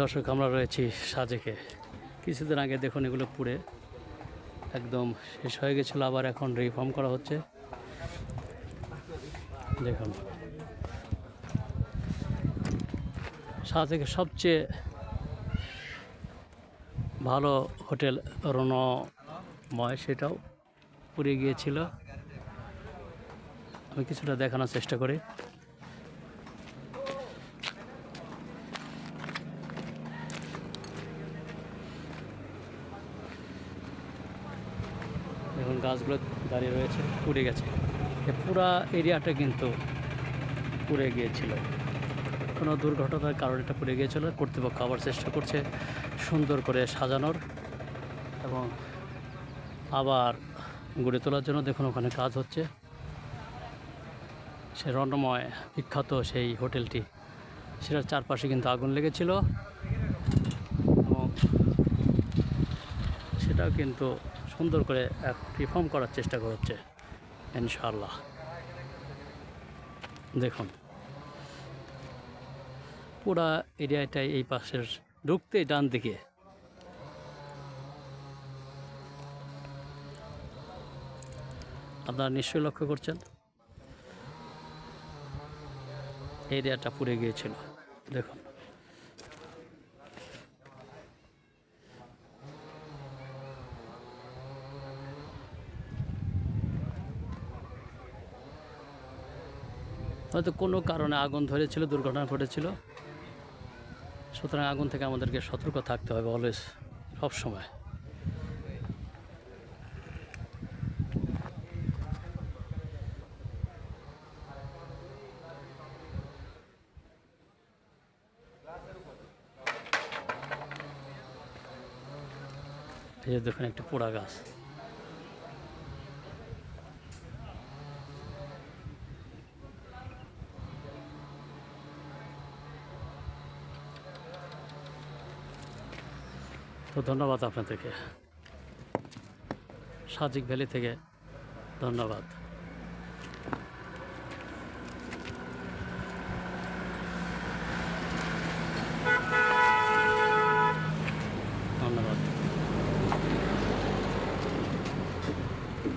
দর্শক, আমরা রয়েছি সাজেকে। কিছুদিন আগে দেখুন এগুলো পুড়ে, একদম শেষ হয়ে গেছিল, আবার এখন রিফর্ম করা হচ্ছে। দেখুন। সাজেকে সবচেয়ে ভালো হোটেল রণময়, সেটাও পুড়ে গিয়েছিল। আমি কিছুটা দেখানোর চেষ্টা করি। এখন গাছগুলো দাঁড়িয়ে রয়েছে, পুড়ে গেছে। পুরা এরিয়াটা কিন্তু পুড়ে গিয়েছিল। কোনো দুর্ঘটনার কারণে এটা পুড়ে গিয়েছিল। কর্তৃপক্ষ আবার চেষ্টা করছে সুন্দর করে সাজানোর এবং আবার গড়ে তোলার জন্য দেখুন ওখানে কাজ হচ্ছে। সে রণময় বিখ্যাত সেই হোটেলটি। সেটার চারপাশে কিন্তু আগুন লেগেছিল। এবং সেটাও কিন্তু সুন্দর করে রিফর্ম করার চেষ্টা করছে, ইনশাআল্লাহ। দেখুন। পুরা এরিয়াটাই এই পাশের ঢুকতে ডান দিকে আপনারা নিশ্চয়ই লক্ষ্য করছেন? এরিয়াটা পুড়ে গিয়েছিল। দেখুন। হয়তো কোনো কারণে আগুন ধরেছিল, দুর্ঘটনা ঘটেছিল। সুতরাং আগুন থেকে আমাদেরকে সতর্ক থাকতে হবে অলওয়েজ সব এই যে দেখুন একটি পোড়া গাছ। তো ধন্যবাদ আপনাদেরকে। সাজিক ভ্যালি থেকে ধন্যবাদ।